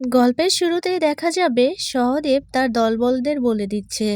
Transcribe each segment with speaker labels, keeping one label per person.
Speaker 1: গল্পের শুরুতেই দেখা যাবে সহদেব তার দলবলদের বলে দিচ্ছে,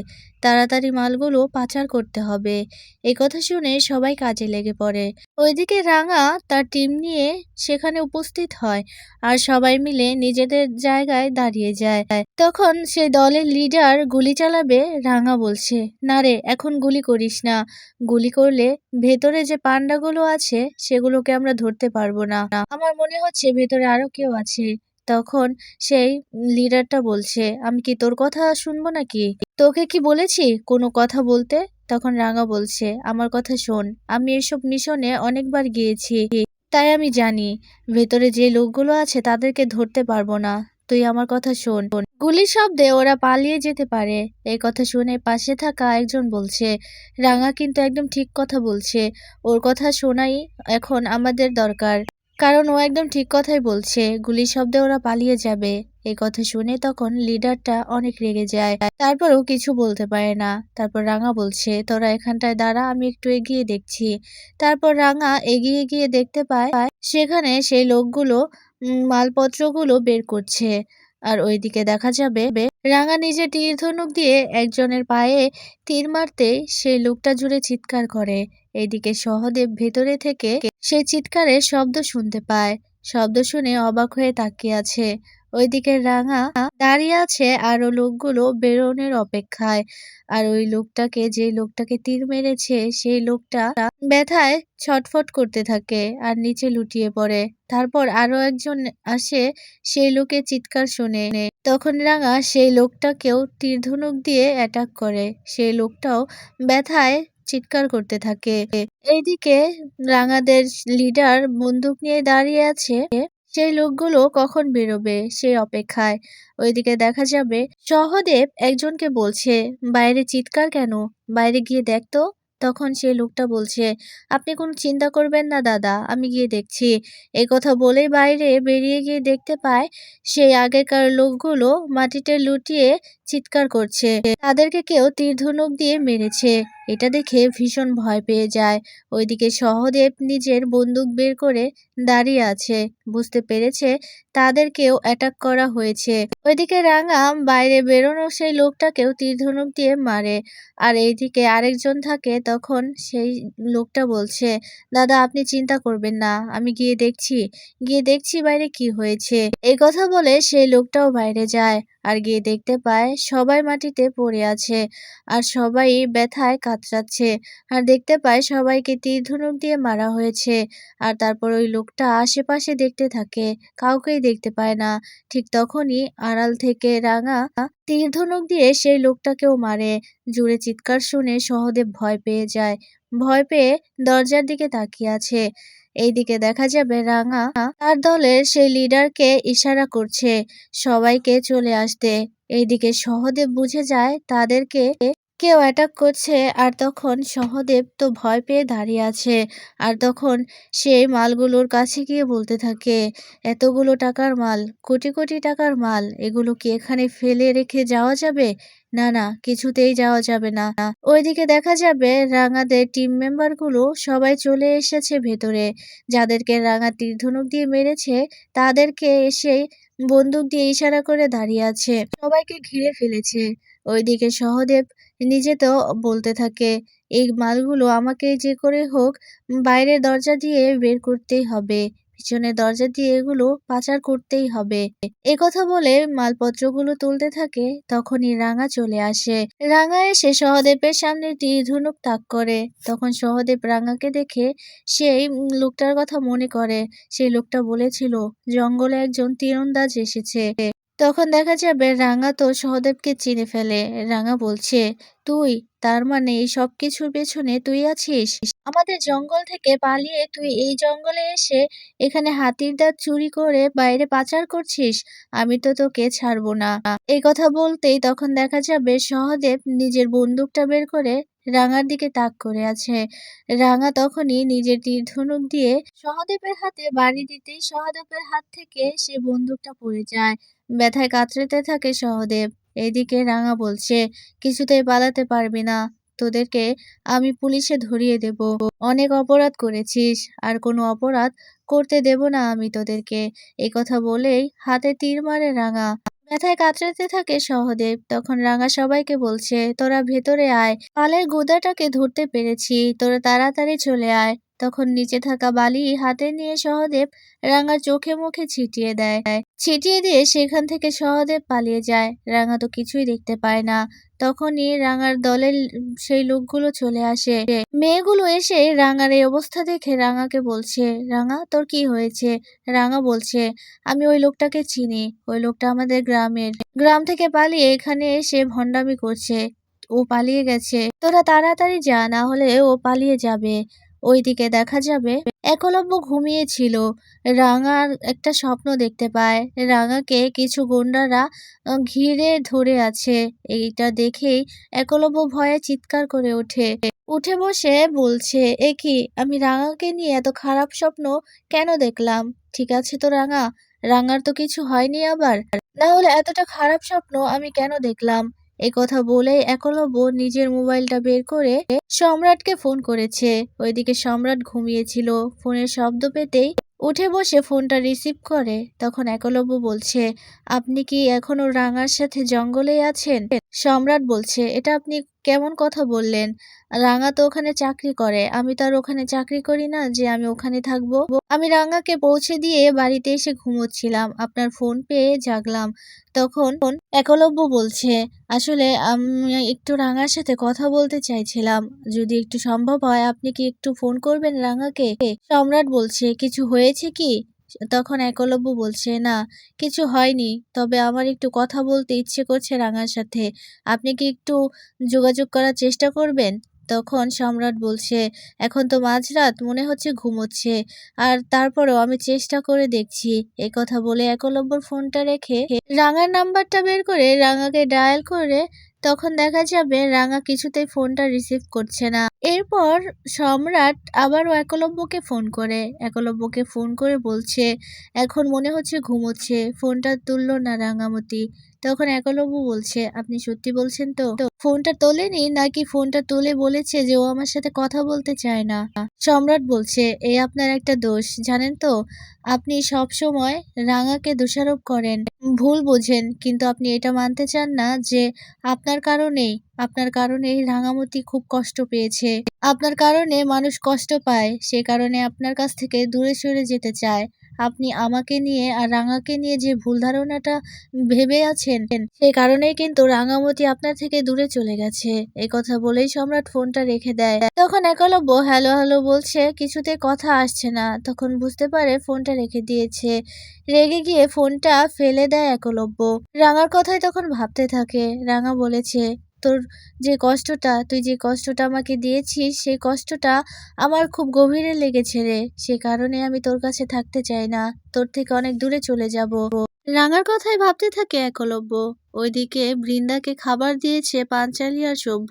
Speaker 1: তাড়াতাড়ি মালগুলো পাচার করতে হবে। এই কথা শুনে সবাই কাজে লেগে পড়ে। ওইদিকে রাঙা তার টিম নিয়ে সেখানে উপস্থিত হয় আর সবাই মিলে নিজেদের জায়গায় দাঁড়িয়ে যায়। তখন সেই দলের লিডার গুলি চালাবে, রাঙা বলছে, না রে, এখন গুলি করিস না। গুলি করলে ভেতরে যে পান্ডাগুলো আছে সেগুলোকে আমরা ধরতে পারব না। আমার মনে হচ্ছে ভেতরে আরও কেউ আছে। তখন সেই লিডারটা বলছে, আমি কি তোর কথা শুনব নাকি? তোকে কি বলেছি কোনো কথা বলতে? তখন রাঙা বলছে, আমার কথা শোন, আমি এসব মিশনে অনেকবার গিয়েছি, তাই আমি জানি, ভেতরে যে লোকগুলো আছে তাদেরকে ধরতে পারব না, তুই আমার কথা শোন। গুলির শব্দে ওরা পালিয়ে যেতে পারে। এই কথা শুনে পাশে থাকা একজন বলছে, রাঙা কিন্তু একদম ঠিক কথা বলছে, ওর কথা শোনাই এখন আমাদের দরকার। কারণ ও একদম ঠিক কথাই বলছে। গুলির শব্দে ওরা পালিয়ে যাবে। এই কথা শুনে তখন লিডারটা অনেক রেগে যায়। তারপরও কিছু বলতে পারে না। তারপর রাঙা বলছে, তোরা এখানটায় দাঁড়া, আমি একটু এগিয়ে দেখছি। তারপর রাঙা এগিয়ে গিয়ে দেখতে পায়, সেখানে সেই লোকগুলো মালপত্রগুলো বের করছে। আর ওইদিকে দেখা যাবে, রাঙা নিজের তীর ধনুক দিয়ে একজনের পায়ে তীর মারতে সেই লোকটা জুড়ে চিৎকার করে। এদিকে সহদেব ভেতরে থেকে সে চিৎকারের শব্দ শুনতে পায়। শব্দ শুনে অবাক হয়ে তাকিয়ে আছে। ওইদিকে রাঙা দাঁড়িয়ে আছে আরও লোকগুলো বেরোনোর অপেক্ষায়। আর ওই লোকটাকে যে লোকটাকে তীর মেরেছে, সেই লোকটা ব্যথায় ছটফট করতে থাকে আর নিচে লুটিয়ে পড়ে। তারপর আরও একজন আসে, সেই লোকের চিৎকার শুনে। তখন রাঙা সেই লোকটাকেও তীর ধনুক দিয়ে অ্যাটাক করে। সেই লোকটাও ব্যথায় চিৎকার করতে থাকে। এইদিকে রাঙাদের লিডার বন্দুক নিয়ে দাঁড়িয়ে আছে। সেই লোকগুলো কখন বেরোবে সেই অপেক্ষায়। ওইদিকে দেখা যাবে সহদেব একজনকে বলছে, বাইরে চিৎকার কেন? বাইরে গিয়ে দেখতো তখন সেই লোকটা বলছে, আপনি কোনো চিন্তা করবেন না দাদা, আমি গিয়ে দেখছি। এই কথা বলেই বাইরে বেরিয়ে গিয়ে দেখতে পায় সেই আগেকার লোকগুলো মাটিতে লুটিয়ে চিৎকার করছে। তাদেরকে কেউ তীর ধনুক দিয়ে মেরেছে। এটা দেখে ভীষণ ভয় পেয়ে যায়। ওইদিকে সহদেব নিজের বন্দুক বের করে দাঁড়িয়ে আছে। বুঝতে পেরেছে? তাদেরকেও অ্যাটাক করা হয়েছে। ওইদিকে রাঙা বাইরে বেরোনো সেই লোকটাকেও তীর ধনুক দিয়ে মারে। আর এইদিকে আরেকজন থাকে, তখন সেই লোকটা বলছে, দাদা, আপনি চিন্তা করবেন না, আমি গিয়ে দেখছি। গিয়ে দেখছি বাইরে কি হয়েছে। এই কথা বলে সেই লোকটাও বাইরে যায়। আর গিয়ে দেখতে পায়, সবাই মাটিতে পড়ে আছে। আর সবাই ব্যথায় কাতরাচ্ছে। আর দেখতে পায়, সবাইকে তীর ধনুক দিয়ে মারা হয়েছে। আর তারপর ওই লোকটা আশেপাশে দেখতে থাকে, কাউকেই দেখতে পায় না। ঠিক তখনই আড়াল থেকে রাঙা তীর ধনুক দিয়ে সেই লোকটাকেও মারে। জুড়ে চিৎকার শুনে সহদেব ভয় পেয়ে যায়। ভয় পেয়ে দরজার দিকে তাকিয়ে আছে। এইদিকে দেখা যাবে রাঙা তার দলের সেই লিডারকে ইশারা করছে। সবাইকে চলে আসতে। এইদিকে সহদেব বুঝে যায় তাদেরকে কেউ অ্যাটাক করছে আর তখন সহদেব তো ভয় পেয়ে দাঁড়িয়ে আছে। আর তখন সেই মালগুলোর কাছে গিয়ে বলতে থাকে, এতগুলো টাকার মাল, কোটি কোটি টাকার মাল, এগুলো কি এখানে ফেলে রেখে যাওয়া যাবে? না না, কিছুতেই যাওয়া যাবে না। ওইদিকে দেখা যাবে রাঙাদের টিম মেম্বারগুলো সবাই চলে এসেছে ভেতরে। যাদেরকে রাঙা তীরধনুক দিয়ে মেরেছে, তাদেরকে এসেই বন্দুক দিয়ে ইশারা করে দাঁড়িয়ে আছে। সবাইকে ঘিরে ফেলেছে। ওইদিকে সহদেব নিজে তো বলতে থাকে, এই মালগুলো আমাকে যে করে হোক, বাইরের দরজা দিয়ে বের করতেই হবে। পিছনের দরজা দিয়ে এগুলো পাচার করতেই হবে। এ কথা বলে মালপত্রগুলো তুলতে থাকে, তখনই রাঙা চলে আসে। রাঙা এসে সহদেবের সামনে ধনুক তাক করে। তখন সহদেব রাঙাকে দেখে সেই লোকটার কথা মনে করে। সেই লোকটা বলেছিল, জঙ্গলে একজন তীরন্দাজ এসেছে। তখন দেখা যাবে রাঙা তো সহদেবকে চিনে ফেলে। রাঙা বলছে, তুই, তার মানে এই সব কিছুর পেছনে তুই আছিস? আমাদের জঙ্গল থেকে পালিয়ে তুই এই জঙ্গলে এসে এখানে হাতির দাঁত চুরি করে বাইরে পাচার করছিস? আমি তো তোকে ছাড়বো না। এই কথা বলতেই তখন দেখা যাবে সহদেব নিজের বন্দুকটা বের করে রাঙার দিকে তাক করে আছে। রাঙা তখনই নিজের তীর ধনুক দিয়ে সহদেবের হাতে বাড়ি দিতেই সহদেবের হাত থেকে সে বন্দুকটা পড়ে যায়। ব্যথায় কাতরাতে থাকে সহদেব। এদিকে রাঙা বলছে, কিছুতেই পালাতে পারবি না। তোদেরকে আমি পুলিশে ধরিয়ে দেব। অনেক অপরাধ করেছিস। আর কোনো অপরাধ করতে দেব না আমি তোদেরকে। এই কথা বলেই হাতে তীর মারে রাঙা। ব্যথায় কাতরাতে থাকে সহদেব। তখন রাঙা সবাইকে বলছে, তোরা ভেতরে আয়। পালের গোদাটাকে ধরতে পেরেছি। তোরা তাড়াতাড়ি চলে আয়। তখন নিচে থাকা বালি হাতে নিয়ে সহদেব রাঙার চোখে মুখে ছিটিয়ে দেয়। ছিটিয়ে দিয়ে সেখান থেকে সহদেব পালিয়ে যায়। রাঙা তো কিছুই দেখতে পায় না। তখনই রাঙার দলের সেই লোকগুলো চলে আসে। মেয়েগুলো এসে রাঙার এই অবস্থা দেখে রাঙাকে বলছে, রাঙা, তোর কি হয়েছে? রাঙা বলছে, আমি ওই লোকটাকে চিনি। ওই লোকটা আমাদের গ্রামের। গ্রাম থেকে পালিয়ে এখানে এসে ভণ্ডামি করছে। ও পালিয়ে গেছে। তোরা তাড়াতাড়ি যা, না হলে ও পালিয়ে যাবে। ওইদিকে দেখা যাবে। একলব্য ঘুমিয়েছিল রাঙার একটা স্বপ্ন দেখতে পায়। রাঙাকে কিছু গুন্ডারা ঘিরে ধরে আছে। এইটা দেখেই একলব্য ভয়ে চিৎকার করে ওঠে। উঠে বসে বলছে, এ কি, আমি রাঙাকে নিয়ে এত খারাপ স্বপ্ন কেন দেখলাম? ঠিক আছে তো রাঙা? রাঙার তো কিছু হয়নি আবার। না হলে এতটা খারাপ স্বপ্ন আমি কেন দেখলাম? এই কথা বলেই একলব্য নিজের মোবাইলটা বের করে সম্রাটকে ফোন করেছে। ওইদিকে সম্রাট ঘুমিয়েছিল। ফোনের শব্দ পেতেই উঠে বসে ফোনটা রিসিভ করে। তখন একলব্য বলছে, আপনি কি এখনও রাঙার সাথে জঙ্গলে আছেন? সম্রাট বলছে, এটা আপনি কেমন কথা বললেন? রাঙা তো ওখানে চাকরি করে। আমি তো আর ওখানে চাকরি করি না যে আমি ওখানে থাকব। আমি রাঙাকে পৌঁছে দিয়ে বাড়িতে এসে ঘুমোচ্ছিলাম। আপনার ফোন পেয়ে জাগলাম। তখন একলব্য বলছে, আসলে আমি একটু রাঙার সাথে কথা বলতে চাইছিলাম। যদি একটু সম্ভব হয়, আপনি কি একটু ফোন করবেন রাঙাকে? সম্রাট বলছে, কিছু হয়েছে কি? তখন একলব্য বলছে, না, কিছু হয়নি। তবে আমার একটু কথা বলতে ইচ্ছে করছে রাঙার সাথে। আপনি কি একটু যোগাযোগ করার চেষ্টা করবেন? তখন সম্রাট বলছে, এখন তো মাঝরাত, মনে হচ্ছে ঘুমোচ্ছে। আর তারপরেও আমি চেষ্টা করে দেখছি। এই কথা বলে একলব্যর ফোনটা রেখে রাঙার নাম্বারটা বের করে রাঙাকে ডায়াল করে তখন দেখা যাবে রাঙা কিছুতেই ফোনটা রিসিভ করছে না। এরপর সম্রাট আবারও একলব্যকে ফোন করে। একলব্যকে ফোন করে বলছে, এখন মনে হচ্ছে ঘুমোচ্ছে। ফোনটা তুললো না রাঙামতি। তখন একলব্য বলছে, আপনি সত্যি বলছেন তো? ফোনটা তোলেনি? নাকি ফোনটা তুলে বলেছে যে ও আমার সাথে কথা বলতে চায় না? সম্রাট বলছে এই আপনার একটা দোষ, জানেন তো? আপনি সব সময় রাঙাকে দোষারোপ করেন, ভুল বোঝেন, কিন্তু আপনি এটা মানতে চান না যে আপনার কারণেই আপনার কারণেই রাঙামতি খুব কষ্ট পেয়েছে। আপনার কারণে মানুষ কষ্ট পায়, সে কারণে আপনার কাছ থেকে দূরে সরে যেতে চায়। আপনি আমাকে নিয়ে আর রাঙাকে নিয়ে যে ভুল ধারণাটা ভেবে আছেন সেই কারণেই কিন্তু রাঙামতি আপনার থেকে দূরে চলে গেছে। এই কথা বলেই সম্রাট ফোনটা রেখে দেয়। তখন একলব্য হ্যালো হ্যালো বলছে, কিছুতে কথা আসছে না। তখন বুঝতে পারে ফোনটা রেখে দিয়েছে। রেগে গিয়ে ফোনটা ফেলে দেয় একলব্য। রাঙার কথাই তখন ভাবতে থাকে। রাঙা বলেছে তোর যে কষ্টটা, তুই যে কষ্টটা আমাকে দিয়েছিস, সেই কষ্টটা আমার খুব গভীরে লেগেছে রে। সে কারণে আমি তোর কাছে থাকতে চাই না। তোর থেকে অনেক দূরে চলে যাব। রাঙার কথাই ভাবতে থাকে একলব্য। ওইদিকে বৃন্দাকে খাবার দিয়েছে পাঞ্চালি আর সভ্য।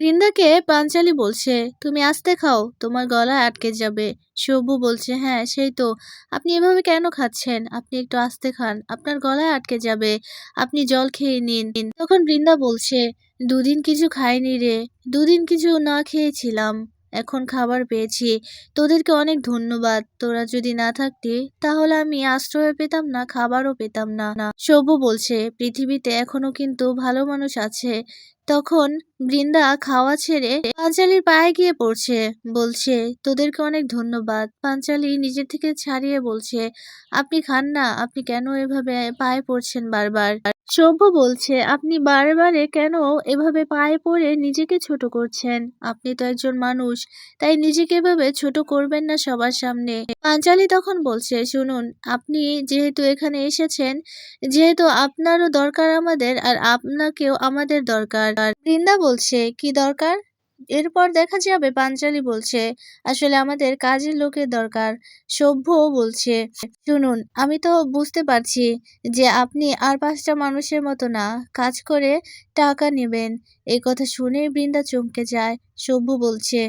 Speaker 1: বৃন্দাকে পাঞ্চালি বলছে, তুমি আস্তে খাও, তোমার গলা আটকে যাবে। সভ্য বলছে হ্যাঁ সেই তো। আপনি এভাবে কেন খাচ্ছেন? আপনি একটু আস্তে খান, আপনার গলায় আটকে যাবে। আপনি জল খেয়ে নিন। তখন বৃন্দা বলছে, দুদিন কিছু খাইনি রে। দুদিন কিছু না খেয়েছিলাম। এখন খাবার পেয়েছি। তোদেরকে অনেক ধন্যবাদ। তোরা যদি না থাকতি, তাহলে আমি আশ্রয় পেতাম না, খাবারও পেতাম না। না সভ্য বলছে, পৃথিবীতে এখনও কিন্তু ভালো মানুষ আছে। তখন বৃন্দা খাওয়া ছেড়ে পাঞ্চালির পায়ে গিয়ে পড়ছে, বলছে, তোদেরকে অনেক ধন্যবাদ। পাঞ্চালি নিজের থেকে ছাড়িয়ে বলছে, আপনি খান না, আপনি কেন এভাবে পায়ে পড়ছেন বারবার? সভ্য বলছে, আপনি বারে কেন এভাবে পায়ে পড়ে নিজেকে ছোট করছেন? আপনি তো একজন মানুষ, তাই নিজেকে এভাবে ছোট করবেন না সবার সামনে। পাঞ্চালি তখন বলছে, শুনুন, আপনি যেহেতু এখানে এসেছেন, যেহেতু আপনারও দরকার আমাদের আর আপনাকেও আমাদের দরকার। আর বৃন্দা বলছে, কি দরকার? এরপর দেখা যাবে, পাঞ্চালি বলছে, আসলে আমাদের কাজের লোকের দরকার। সভ্য বলছে, শুনুন, আমি তো বুঝতে পারছি যে আপনি আর পাঁচটা মানুষের মতো না, কাজ করে টাকা নেবেন। এই কথা শুনে বৃন্দা চমকে যায়। সভ্য বলছে,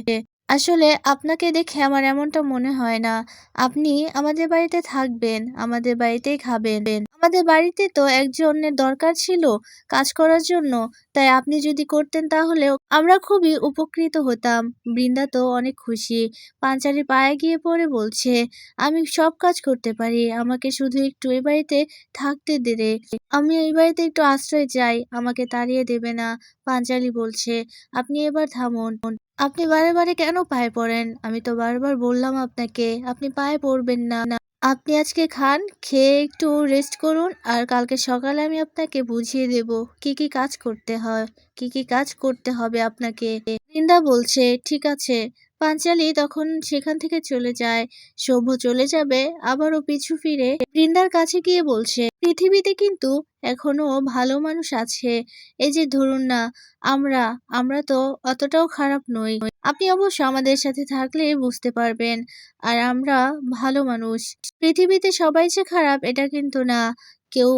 Speaker 1: আসলে আপনাকে দেখে আমার এমনটা মনে হয় না। আপনি আমাদের বাড়িতে থাকবেন, আমাদের বাড়িতেই খাবেন। আমাদের বাড়িতে তো একজনের দরকার ছিল কাজ করার জন্য তাই আপনি যদি করতেন তাহলেও আমরা খুবই উপকৃত হতাম। বৃন্দা তো অনেক খুশি। পাঞ্চালির পায়ে গিয়ে পরে বলছে, আমি সব কাজ করতে পারি। আমাকে শুধু একটু এই বাড়িতে থাকতে দে রে। আমি এই বাড়িতে একটু আশ্রয় চাই। আমাকে তাড়িয়ে দেবে না। পাঞ্চালি বলছে, আপনি এবার থামুন। আপনি বারে বারে কেন পায়ে পড়েন? আমি তো বারবার বললাম আপনাকে, আপনি পায়ে পড়বেন না। আপনি আজকে খান, খেয়ে একটু রেস্ট করুন আর কালকে সকালে আমি আপনাকে বুঝিয়ে দেব কি কি কাজ করতে হয়, কি কি কাজ করতে হবে আপনাকে। বৃন্দা বলছে, ঠিক আছে। পাঞ্চালি তখন সেখান থেকে চলে যায়। সভ্য চলে যাবে, আবারও পিছু ফিরে বৃন্দার কাছে গিয়ে বলছে, পৃথিবীতে কিন্তু এখনও ভালো মানুষ আছে। এই যে ধরুন না, আমরা আমরা তো অতটাও খারাপ নই। আপনি অবশ্য আমাদের সাথে থাকলে বুঝতে পারবেন। আর আমরা ভালো মানুষ। পৃথিবীতে সবাই যে খারাপ, এটা কিন্তু না। কেউ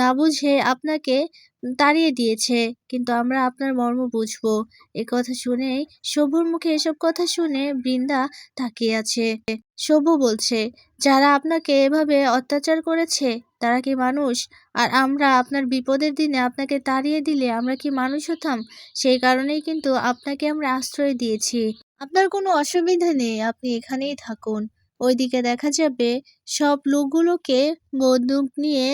Speaker 1: না বুঝে আপনাকে তাড়িয়ে দিয়েছে। কিন্তু আমরা আপনার মর্ম বুঝব। এ কথা শুনেই সবুর মুখে এসব কথা শুনে বৃন্দা তাকিয়ে আছে। সবু বলছে, যারা আপনাকে এভাবে অত্যাচার করেছে, তারা কি মানুষ? আর আমরা আপনার বিপদের দিনে আপনাকে তাড়িয়ে দিলে আমরা কি মানুষ হতাম? সেই কারণেই কিন্তু আপনাকে আমরা আশ্রয় দিয়েছি। আপনার কোনো অসুবিধা নেই, আপনি এখানেই থাকুন। ওইদিকে দেখা যাবে সব লোকগুলোকে বন্দুক নিয়ে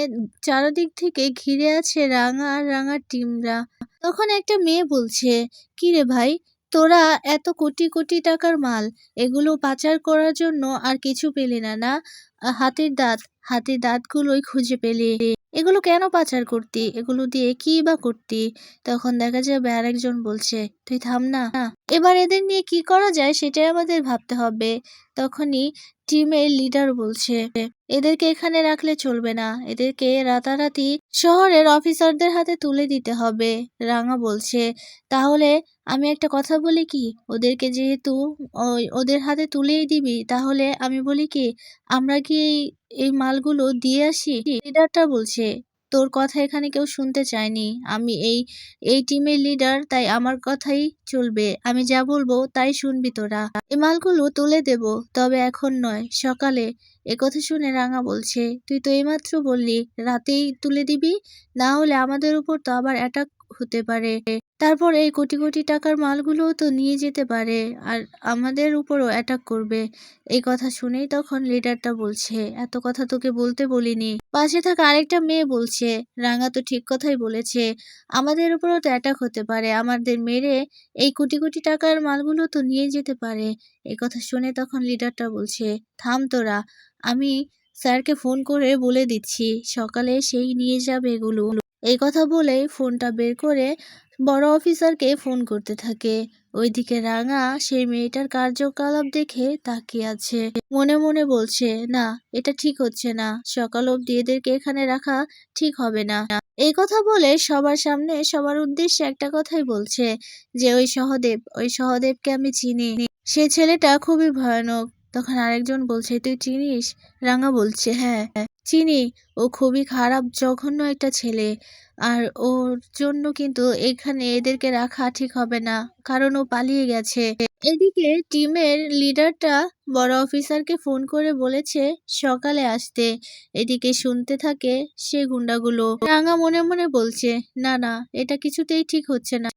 Speaker 1: চারদিক থেকে ঘিরে আছে রাঙা আর রাঙা টিমরা। তখন একটা মেয়ে বলছে কি রে ভাই, তোরা এত কোটি কোটি টাকার মাল, এগুলো পাচার করার জন্য আর কিছু পেলে না না? হাতের হাতির দাঁত, হাতির দাঁতগুলোই খুঁজে পেলি। এগুলো কেন পাচার করতি? এগুলো দিয়ে কি বা করতি? তখন দেখা যাবে আরেকজন বলছে, তুই থাম না। এবার এদের নিয়ে কি করা যায় সেটাই আমাদের ভাবতে হবে। তখনই টিমের লিডার বলছে, এদেরকে এখানে রাখলে চলবে না। এদেরকে রাতারাতি শহরের অফিসারদের হাতে তুলে দিতে হবে। রাঙা বলছে, তাহলে আমি একটা কথা বলি কি? ওদেরকে যেহেতু ওই- ওদের হাতে তুলেই দিবি, তাহলে আমি বলি কি, আমরা কি এই এই মালগুলো দিয়ে আসি? লিডারটা বলছে, তোর কথা এখানে কেউ শুনতে চায়নি। আমি এই এই টিমের লিডার, তাই আমার কথাই চলবে। আমি যা বলব, তাই শুনবি তোরা। এই মালগুলো তুলে দেব, তবে এখন নয়, সকালে। একথা শুনে রাঙা বলছে, তুই তো এইমাত্র বললি, রাতেই তুলে দিবি? না হলে আমাদের উপর তো আবার অ্যাটাক হতে পারে। তারপর এই কোটি কোটি টাকার মালগুলোও তো নিয়ে যেতে পারে আর আমাদের উপরও অ্যাটাক করবে। এই কথা শুনেই তখন লিডারটা বলছে, এত কথা তোকে বলতে বলিনি। পাশে থাকা আরেকটা মেয়ে বলছে, রাঙা তো ঠিক কথাই বলেছে, আমাদের উপরও তো অ্যাটাক হতে পারে, আমাদের মেরে এই কোটি কোটি টাকার মালগুলো তো নিয়ে যেতে পারে। এই কথা শুনে তখন লিডারটা বলছে, থাম তোরা, আমি স্যারকে ফোন করে বলে দিচ্ছি, সকালে সেই নিয়ে যাবে এগুলো। এই কথা বলে ফোনটা বের করে বড় অফিসারকে ফোন করতে থাকে। ওইদিকে রাঙা সেই মেয়েটার কার্যকলাপ দেখে তাকিয়ে আছে। মনে মনে বলছে, না, এটা ঠিক হচ্ছে না। সকাল অব্দি এদেরকে এখানে রাখা ঠিক হবে না। এই কথা বলে সবার সামনে সবার উদ্দেশ্যে একটা কথাই বলছে যে, ওই সহদেব, ওই সহদেবকে আমি চিনি। সে ছেলেটা খুবই ভয়ানক। তখন আরেকজন বলছে, তুই চিনিস? রাঙা বলছে হ্যাঁ চিনি। ও খুবই খারাপ, জঘন্য একটা ছেলে। আর ওর জন্য কিন্তু এখানে এদেরকে রাখা ঠিক হবে না, কারণ ও পালিয়ে গেছে। এদিকে টিমের লিডারটা বড় অফিসারকে ফোন করে বলেছে, সকালে আসতে। এদিকে শুনতে থাকে সে গুন্ডাগুলো। রাঙা মনে মনে বলছে, না না, এটা কিছুতেই ঠিক হচ্ছে না।